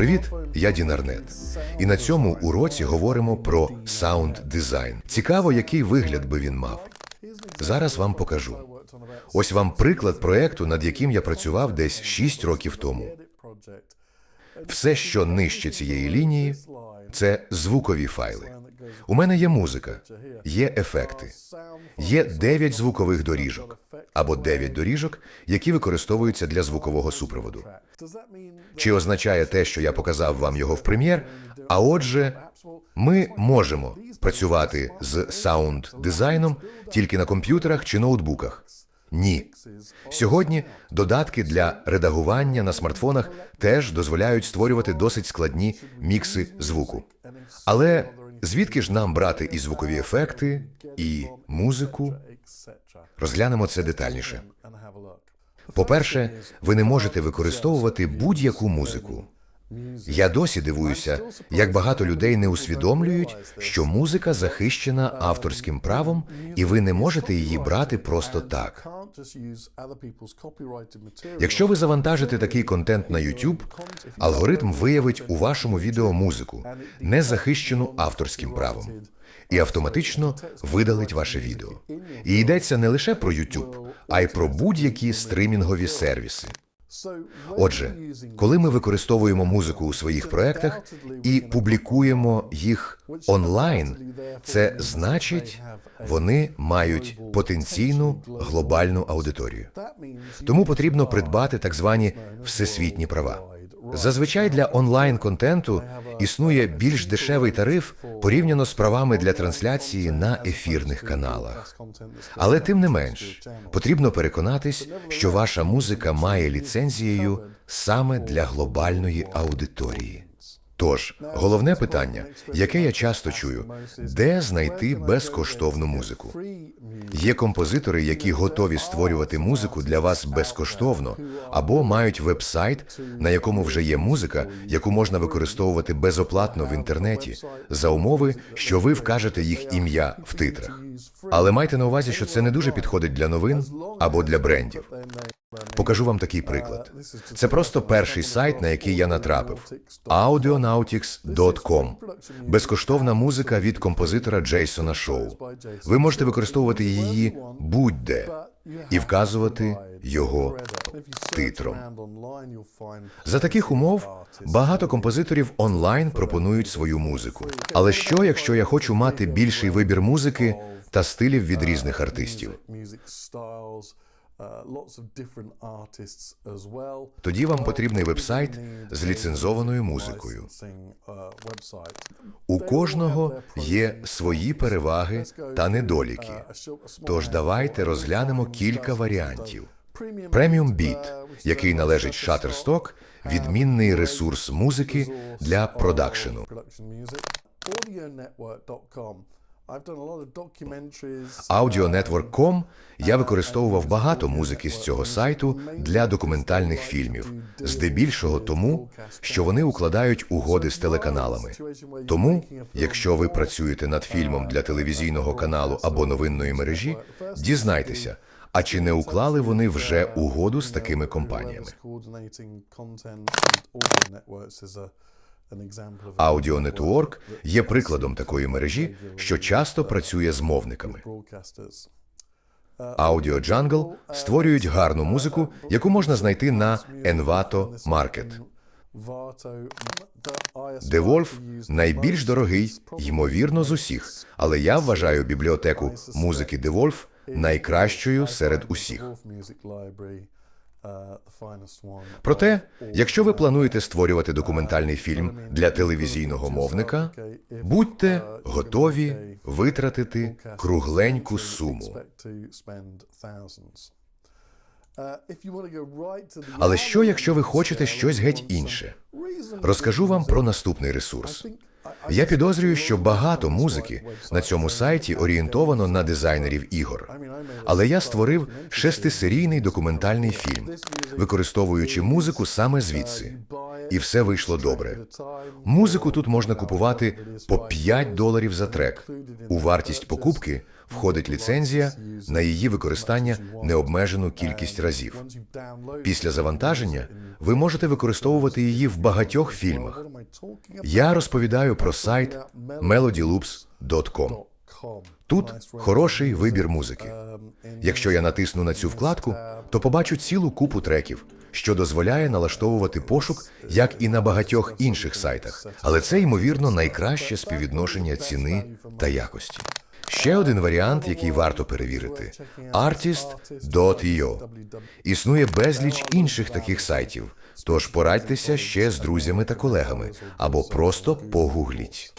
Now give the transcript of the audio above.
Привіт, я Дінарнет. І на цьому уроці говоримо про саунд дизайн. Цікаво, який вигляд би він мав. Зараз вам покажу. Ось вам приклад проекту, над яким я працював десь 6 років тому. Все, що нижче цієї лінії, це звукові файли. У мене є музика, є ефекти, є 9 звукових доріжок або 9 доріжок, які використовуються для звукового супроводу. Чи означає те, що я показав вам його в прем'єр? А отже, ми можемо працювати з саунд дизайном тільки на комп'ютерах чи ноутбуках. Ні. Сьогодні додатки для редагування на смартфонах теж дозволяють створювати досить складні мікси звуку. Але звідки ж нам брати і звукові ефекти, і музику? Розглянемо це детальніше. По-перше, ви не можете використовувати будь-яку музику. Я досі дивуюся, як багато людей не усвідомлюють, що музика захищена авторським правом, і ви не можете її брати просто так. Якщо ви завантажите такий контент на YouTube, алгоритм виявить у вашому відео музику, не захищену авторським правом, і автоматично видалить ваше відео. І йдеться не лише про YouTube, а й про будь-які стримінгові сервіси. Отже, коли ми використовуємо музику у своїх проектах і публікуємо їх онлайн, це значить, вони мають потенційну глобальну аудиторію. Тому потрібно придбати так звані всесвітні права. Зазвичай для онлайн контенту існує більш дешевий тариф порівняно з правами для трансляції на ефірних каналах. Але тим не менш потрібно переконатись, що ваша музика має ліцензією саме для глобальної аудиторії. Тож, головне питання, яке я часто чую, де знайти безкоштовну музику? Є композитори, які готові створювати музику для вас безкоштовно, або мають веб-сайт, на якому вже є музика, яку можна використовувати безоплатно в інтернеті, за умови, що ви вкажете їх ім'я в титрах. Але майте на увазі, що це не дуже підходить для новин або для брендів. Покажу вам такий приклад. Це просто перший сайт, на який я натрапив. audionautics.com. Безкоштовна музика від композитора Джейсона Шоу. Ви можете використовувати її будь-де і вказувати його титром. За таких умов багато композиторів онлайн пропонують свою музику. Але що, якщо я хочу мати більший вибір музики та стилів від різних артистів? Тоді вам потрібний веб-сайт з ліцензованою музикою. У кожного є свої переваги та недоліки. Тож давайте розглянемо кілька варіантів. Преміум Beat, який належить Shutterstock, відмінний ресурс музики для продакшену. Audionetwork.com я використовував багато музики з цього сайту для документальних фільмів, здебільшого тому, що вони укладають угоди з телеканалами. Тому, якщо ви працюєте над фільмом для телевізійного каналу або новинної мережі, дізнайтеся. А чи не уклали вони вже угоду з такими компаніями? Network є прикладом такої мережі, що часто працює з мовниками. Audio Jungle створюють гарну музику, яку можна знайти на Envato Market. DeWolf – найбільш дорогий, ймовірно, з усіх, але я вважаю бібліотеку музики DeWolf найкращою серед усіх. Проте, якщо ви плануєте створювати документальний фільм для телевізійного мовника, будьте готові витратити кругленьку суму. Але що, якщо ви хочете щось геть інше? Розкажу вам про наступний ресурс. Я підозрюю, що багато музики на цьому сайті орієнтовано на дизайнерів ігор. Але я створив шестисерійний документальний фільм, використовуючи музику саме звідси. І все вийшло добре. Музику тут можна купувати по 5 доларів за трек. У вартість покупки входить ліцензія на її використання необмежену кількість разів. Після завантаження ви можете використовувати її в багатьох фільмах. Я розповідаю про сайт melodyloops.com. Тут хороший вибір музики. Якщо я натисну на цю вкладку, то побачу цілу купу треків, що дозволяє налаштовувати пошук, як і на багатьох інших сайтах. Але це, ймовірно, найкраще співвідношення ціни та якості. Ще один варіант, який варто перевірити artist.io. Існує безліч інших таких сайтів, тож порадьтеся ще з друзями та колегами або просто погугліть.